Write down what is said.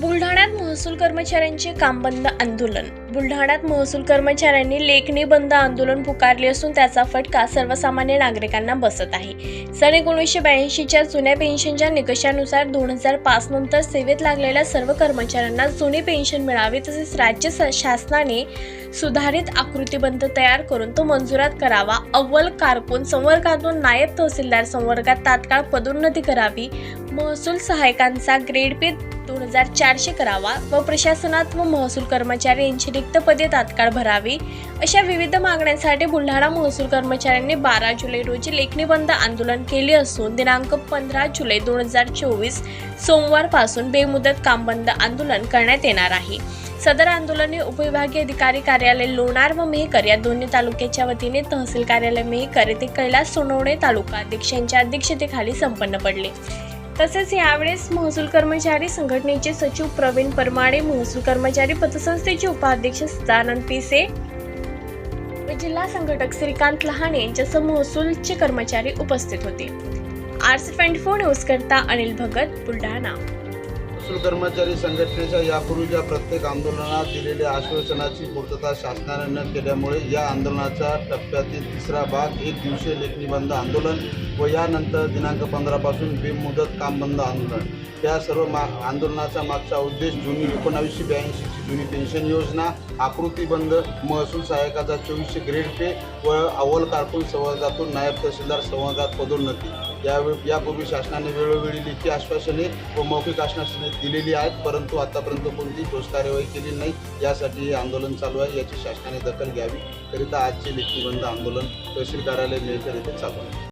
बुलढाण्यात महसूल कर्मचाऱ्यांचे काम बंद आंदोलन. बुलढाण्यात महसूल कर्मचाऱ्यांनी लेखणी बंद आंदोलन पुकारले असून त्याचा फटका सर्वसामान्य नागरिकांना बसत आहे. सन एकोणीसशे ब्याऐंशीच्या जुन्या पेन्शनच्या निकषानुसार दोन हजार पाच नंतर सेवेत लागलेल्या सर्व कर्मचाऱ्यांना जुनी पेन्शन मिळावी तसेच राज्य शासनाने सुधारित आकृतीबंध तयार करून तो मंजुरात करावा. अव्वल कारकून संवर्गातून नायब तहसीलदार संवर्गात तात्काळ पदोन्नती करावी. महसूल सहायकांचा ग्रेड पे दोन हजार चारशे करावा व प्रशासनात व महसूल कर्मचारी यांची रिक्त पदे तात्काळ भरावी. अशा विविध मागण्यांसाठी बुलढाणा महसूल कर्मचाऱ्यांनी बारा जुलै रोजी लेखणी बंद आंदोलन केले असून दिनांक पंधरा जुलै दोन हजार चोवीस सोमवारपासून बेमुदत काम बंद आंदोलन करण्यात येणार आहे. सदर आंदोलन हे उपविभागीय अधिकारी कार्यालय लोणार व मेहकर या दोन्ही तालुक्याच्या वतीने तहसील कार्यालय मेहकर येथे कैलास सोनवणे तालुका अध्यक्षांच्या अध्यक्षतेखाली संपन्न पडले. तसेच यावेळेस महसूल कर्मचारी संघटनेचे सचिव प्रवीण परमाडे महसूल कर्मचारी पतसंस्थेचे उपाध्यक्ष सदानंद पिसे जिल्हा संघटक श्रीकांत लहाने यांच्यासह महसूलचे कर्मचारी उपस्थित होते. आरसी ट्वेंटी फोर न्यूज करता अनिल भगत बुलढाणा. महसूल कर्मचारी संघटनेच्या यापूर्वीच्या प्रत्येक आंदोलनात दिलेल्या आश्वासनाची पूर्तता शासनाने न केल्यामुळे या आंदोलनाच्या टप्प्यातील तिसरा भाग एक दिवसीय लेखणी आंदोलन व यानंतर दिनांक पंधरापासून बेमुदत कामबंद आंदोलन. या सर्व मा आंदोलनाचा मागचा उद्देश जुनी एकोणावीसशे ब्याऐंशीची जुनी पेन्शन योजना आकृतीबंद महसूल सहायकाचा चोवीसशे ग्रेड पे व अव्वल कारकून संवर्गातून नायब तहसीलदार संवर्गात पदोन्नती. यावेळी यापूर्वी शासनाने वेळोवेळी लेखी आश्वासने व मौखिक आश्वासने दिलेली आहेत परंतु आतापर्यंत कोणती ठोस कार्यवाही केली नाही. यासाठी हे आंदोलन चालू आहे याची शासनाने दखल घ्यावी. करिता आजचे लेखी बंद आंदोलन तहसील कार्यालय मेहकर येथे चालू आहे.